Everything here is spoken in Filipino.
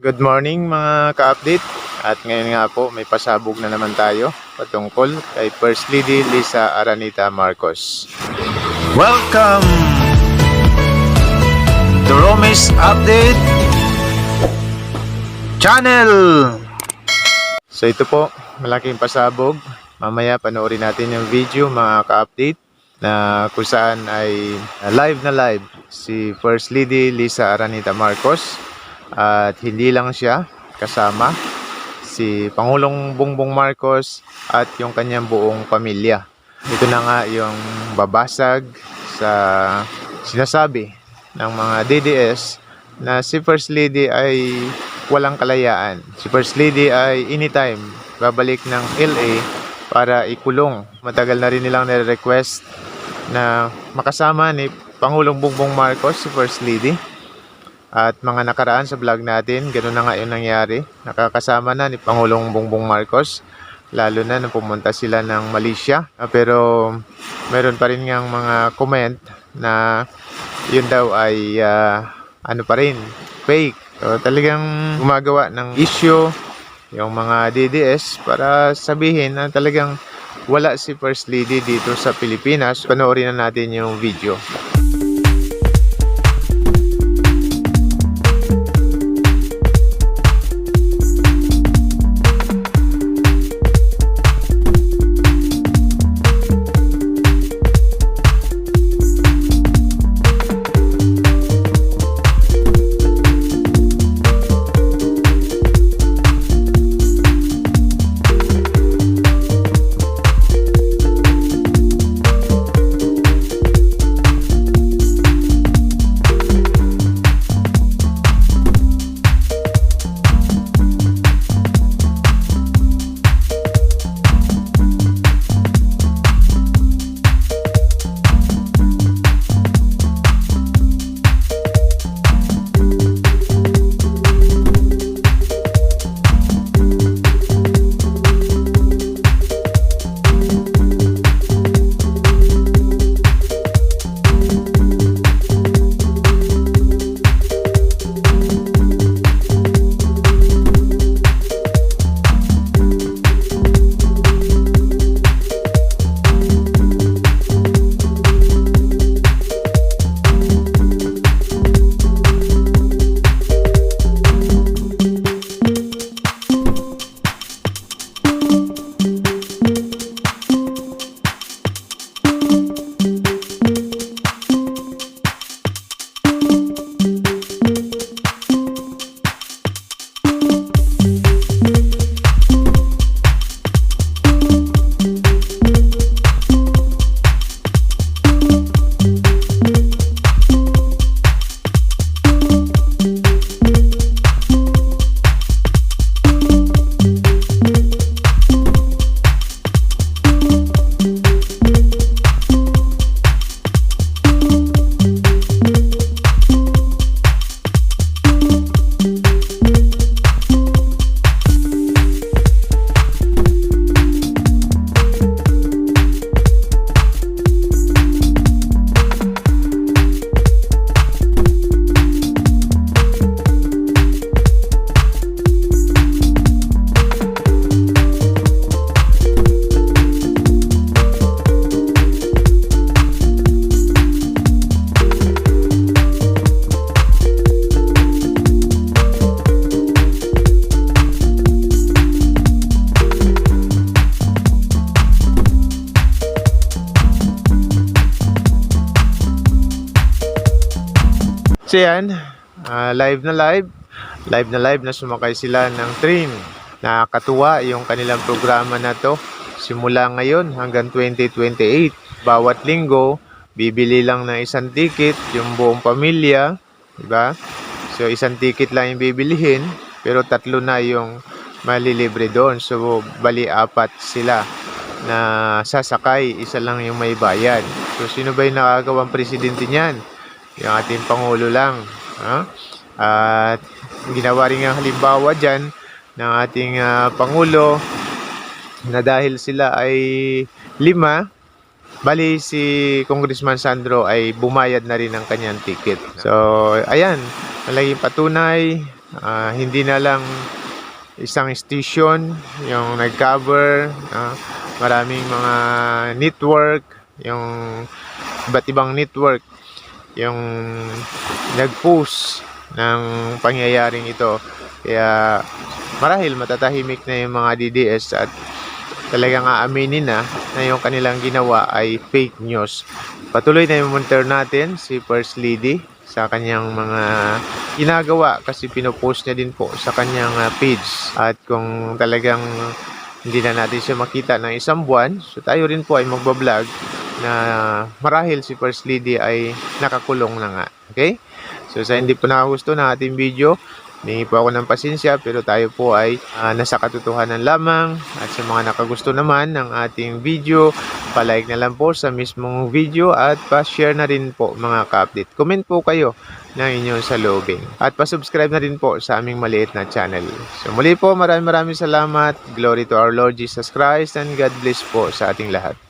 Good morning mga ka-update at ngayon nga po may pasabog na naman tayo patungkol kay First Lady Lisa Aranita Marcos. Welcome to Romis Update Channel. So ito po, malaking pasabog. Mamaya panoorin natin yung video mga ka-update na kung saan ay live na live si First Lady Lisa Aranita Marcos at hindi lang siya kasama si Pangulong Bongbong Marcos at yung kanyang buong pamilya. Ito na nga yung babasag sa sinasabi ng mga DDS na si First Lady ay walang kalayaan. Si First Lady ay anytime babalik ng LA para ikulong. Matagal na rin nilang nire-request na makasama ni Pangulong Bongbong Marcos si First Lady. At mga nakaraan sa vlog natin, ganoon na nga yung nangyari. Nakakasama na ni Pangulong Bongbong Marcos, lalo na nung pumunta sila ng Malaysia. Ah, Pero meron pa rin ngang mga comment na yun daw ay ah, ano pa rin, fake. So, talagang gumagawa ng issue yung mga DDS para sabihin na talagang wala si First Lady dito sa Pilipinas. Panoorin na natin yung video. So yan, ah, live na live. Live na live na sumakay sila ng train. Nakakatuwa yung kanilang programa na to. Simula ngayon hanggang 2028. Bawat linggo, bibili lang ng isang ticket yung buong pamilya. Diba? So isang ticket lang yung bibilihin. Pero tatlo na yung malilibre doon. So bali apat sila na sasakay. Isa lang yung may bayad. So sino ba yung nakagawang presidente niyan? Yung ating Pangulo lang. Ha? At ginawa rin ang halimbawa dyan ng ating ah, Pangulo na dahil sila ay lima, bali si Congressman Sandro ay bumayad na rin ng kanyang ticket. So, ayan, malaging patunay Ah, hindi na lang isang station yung nag-cover. ah, maraming mga network, yung iba't ibang network yung nag-post ng pangyayaring ito. Kaya marahil matatahimik na yung mga DDS at talagang aaminin na na yung kanilang ginawa ay fake news. Patuloy na yung monitor natin si First Lady sa kanyang mga ginagawa kasi pinopost niya din po sa kanyang ah, page. At kung talagang hindi na natin siya makita ng isang buwan, so tayo rin po ay magbablog na marahil si First Lady ay nakakulong na nga. Okay? So sa hindi po nakagusto ng ating video, Hingi po ako ng pasensya pero tayo po ay ah, nasa katotohanan lamang at sa mga nakagusto naman ng ating video, palike na lang po sa mismong video at pa-share na rin po mga ka-update. Comment po kayo ng inyong salubing at pa-subscribe na rin po sa aming maliit na channel. So muli po maraming maraming salamat. Glory to our Lord Jesus Christ and God bless po sa ating lahat.